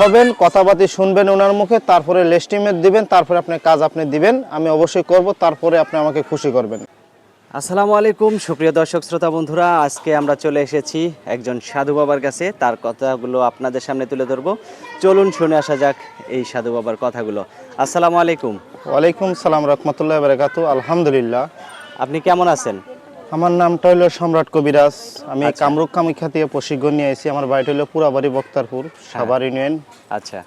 হবেন কথাবার্তি শুনবেন ওনার মুখে তারপরে লেস্টিমেট দিবেন তারপরে আপনি কাজ আপনি দিবেন আমি অবশ্যই করব তারপরে আপনি আমাকে খুশি করবেন। আসসালামু আলাইকুম সুপ্রিয় দর্শক শ্রোতা বন্ধুরা আজকে আমরা চলে এসেছি একজন সাধু বাবার কাছে তার কথাগুলো আপনাদের সামনে তুলে ধরবো। চলুন শুনে আসা যাক এই সাধু বাবার কথাগুলো। আসসালামু আলাইকুম। ওয়ালাইকুম সালাম রহমতুল্লাহ বারাকাতু আলহামদুলিল্লাহ। আপনি কেমন আছেন? আমার নামটা হলো সম্রাট কবিরাজ। আমি কামরূপ কামাখ্যা থেকে প্রশিক্ষণ নিয়ে এসেছি আমার বাড়িটা হলো পুরাবাড়ি বক্তারপুর সাভার ইউনিয়ন। আচ্ছা।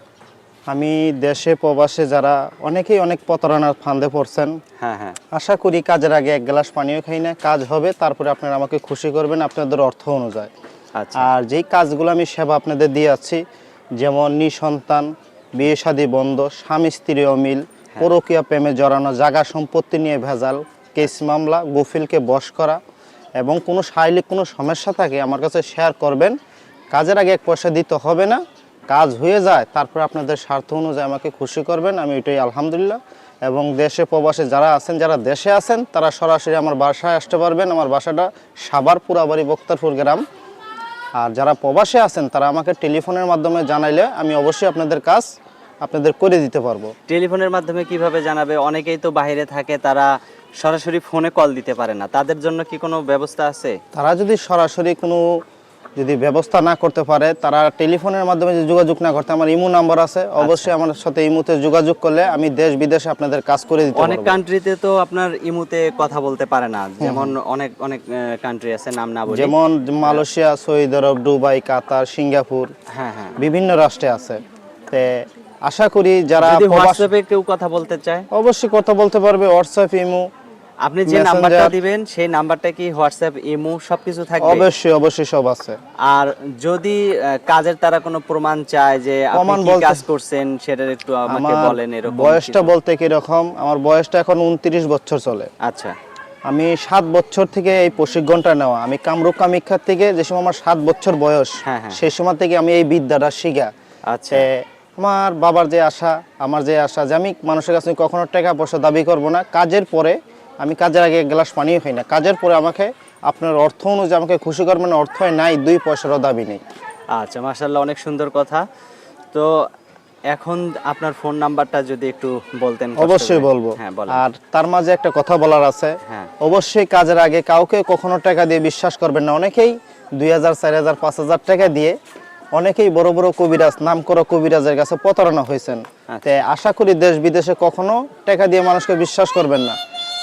আমি দেশে প্রবাসে যারা অনেকেই অনেক প্রতারণার ফান্দে পড়ছেন হ্যাঁ হ্যাঁ। আশা করি কাজের আগে এক গ্লাস পানিও খাই না। কাজ হবে তারপরে আপনারা আমাকে খুশি করবেন আপনাদের অর্থ অনুযায়ী। আচ্ছা। আর যেই কাজগুলো আমি সেবা আপনাদের দিয়ে আছি যেমন নিঃসন্তান বিয়ে শাদী বন্ধ স্বামী স্ত্রী অমিল পরকীয়া প্রেমে জড়ানো জাগা সম্পত্তি নিয়ে ভেজাল কেস মামলা, গফিলকে বশ করা এবং কোনো শারীরিক কোনো সমস্যা থাকে আমার কাছে শেয়ার করবেন। কাজের আগে এক পয়সা দিতে হবে না। কাজ হয়ে যায়, তারপর আপনাদের স্বার্থ অনুযায়ী আমাকে খুশি করবেন, আমি এটাই আলহামদুলিল্লাহ। এবং দেশে প্রবাসে যারা আছেন, যারা দেশে আছেন, তারা সরাসরি আমার বাসায় আসতে পারবেন। আমার বাসাটা সাবার পুরাবাড়ি বক্তারপুর গ্রাম। আর যারা প্রবাসে আছেন, তারা আমাকে টেলিফোনের মাধ্যমে জানাইলে আমি অবশ্যই আপনাদের কাজ আপনাদের করে দিতে পারব। টেলিফোনের মাধ্যমে কীভাবে জানাবে? অনেকেই তো বাইরে থাকে, তারা সরাসরি ফোনে কল দিতে পারে না। তাদের জন্য কি কোনো ব্যবস্থা আছে? তারা যদি সরাসরি কোনো যদি ব্যবস্থা না করতে পারে তারা টেলিফোনের মাধ্যমে যদি যোগাযোগ না করতে আমার ইমো নাম্বার আছে। অবশ্যই আমার সাথে ইমোতে যোগাযোগ করলে আমি দেশ বিদেশে আপনাদের কাজ করে দিতে অনেক কান্ট্রিতে তো আপনার ইমুতে কথা বলতে পারে না। যেমন অনেক অনেক কান্ট্রি আছে নাম না বলি। যেমন মালয়েশিয়া সৌদি আরব দুবাই কাতার সিঙ্গাপুর হ্যাঁ হ্যাঁ। বিভিন্ন রাষ্ট্রে আছে। তে আশা করি যারা হোয়াটসঅ্যাপে কেউ কথা বলতে চায়? অবশ্যই কথা বলতে পারবে হোয়াটসঅ্যাপ ইমো। আপনি যে নাম্বারটা দিবেন সেই নাম্বারটা কি হোয়াটসঅ্যাপ ইমো সবকিছু থাকবে? অবশ্যই অবশ্যই সব আছে। আর যদি কাজের তারা কোনো প্রমাণ চায় যে আপনি কি কাজ করছেন সেটার একটু আমাকে বলেন এরকম বয়সটা। বলতে কীরকম? আমার বয়সটা এখন উনত্রিশ বছর চলে। আচ্ছা। আমি সাত বছর থেকে এই প্রশিক্ষণটা নেওয়া। আমি কামরূপ কামিক্ষার থেকে যে সময় আমার সাত বছর বয়স হ্যাঁ, হ্যাঁ। সেই সময় থেকে আমি এই বিদ্যাটা শিখা। আচ্ছা। আমার বাবার যে আশা আমার যে আশা যে আমি মানুষের কাছে কখনো টাকা পয়সা দাবি করব না কাজের পরে আমি কাজের আগে এক গ্লাস পানিও খাই না। কাজের পরে আমাকে আপনার অর্থ অনুযায়ী আমাকে খুশি করবেন অর্থ নাই দুই পয়সারও দাবি নেই। আচ্ছা মাশাল্লাহ অনেক সুন্দর কথা। তো এখন আপনার ফোন নাম্বারটা যদি একটু বলতেন অবশ্যই বলব। হ্যাঁ আর তার মাঝে একটা কথা বলার আছে। হ্যাঁ। অবশ্যই কাজের আগে কাউকে কখনো টাকা দিয়ে বিশ্বাস করবেন না। অনেকেই দুই হাজার চার হাজার পাঁচ হাজার টাকা দিয়ে অনেকেই বড় বড় কবিরাজ নাম করা কবিরাজের কাছে প্রতারণা হয়েছেন। আচ্ছা। তাই আশা করি দেশ বিদেশে কখনো টাকা দিয়ে মানুষকে বিশ্বাস করবেন না।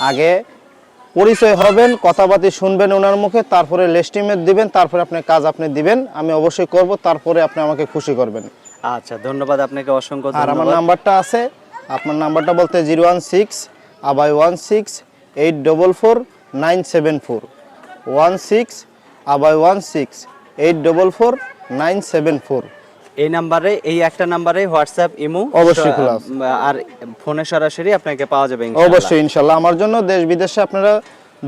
আগে পরিচয় হবেন কথাবার্তি শুনবেন ওনার মুখে তারপরে লেস্টিমেট দিবেন তারপরে আপনি কাজ আপনি দিবেন আমি অবশ্যই করব তারপরে আপনি আমাকে খুশি করবেন। আচ্ছা ধন্যবাদ আপনাকে অসংখ্য আর আমার নাম্বারটা আছে আপনার নাম্বারটা বলতে zero one six আবাই one six eight double four nine seven four. One six আবাই one six eight double four nine seven four. এই নাম্বারে এই একটা নাম্বারে হোয়াটসঅ্যাপ ইমো অবশ্যই খোলা আছে। আর ফোনে সরাসরি আপনাকে পাওয়া যাবে ইনশাআল্লাহ। অবশ্যই ইনশাল্লাহ আমার জন্য দেশ বিদেশে আপনারা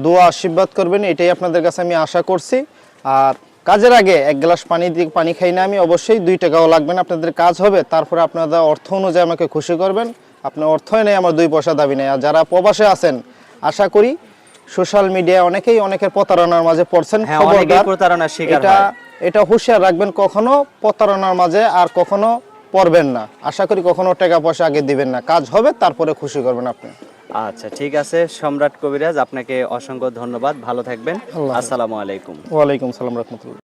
দোয়া আশীর্বাদ করবেন এটাই আপনাদের কাছে আমি আশা করছি। আর কাজের আগে এক গ্লাস পানি দিয়ে পানি খাই না আমি অবশ্যই দুই টাকাও লাগবে না আপনাদের কাজ হবে। তারপরে আপনারা অর্থ অনুযায়ী আমাকে খুশি করবেন। আপনার অর্থই নেই আমার দুই পয়সা দাবি নেই। আর যারা প্রবাসে আছেন আশা করি সোশ্যাল মিডিয়ায় অনেকেই অনেকের প্রতারণার মাঝে পড়ছেন হ্যাঁ খবরদার। এটা এটা হুঁশিয়ার রাখবেন কখনো প্রতারণার মাঝে আর কখনো পড়বেন না। আশা করি কখনো টাকা পয়সা আগে দিবেন না। কাজ হবে তারপরে খুশি করবেন আপনি। আচ্ছা ঠিক আছে। সম্রাট কবিরাজ আপনাকে অসংখ্য ধন্যবাদ। ভালো থাকবেন। আসসালামু আলাইকুম। ওয়ালাইকুম সালাম রহমতুল্লাহ।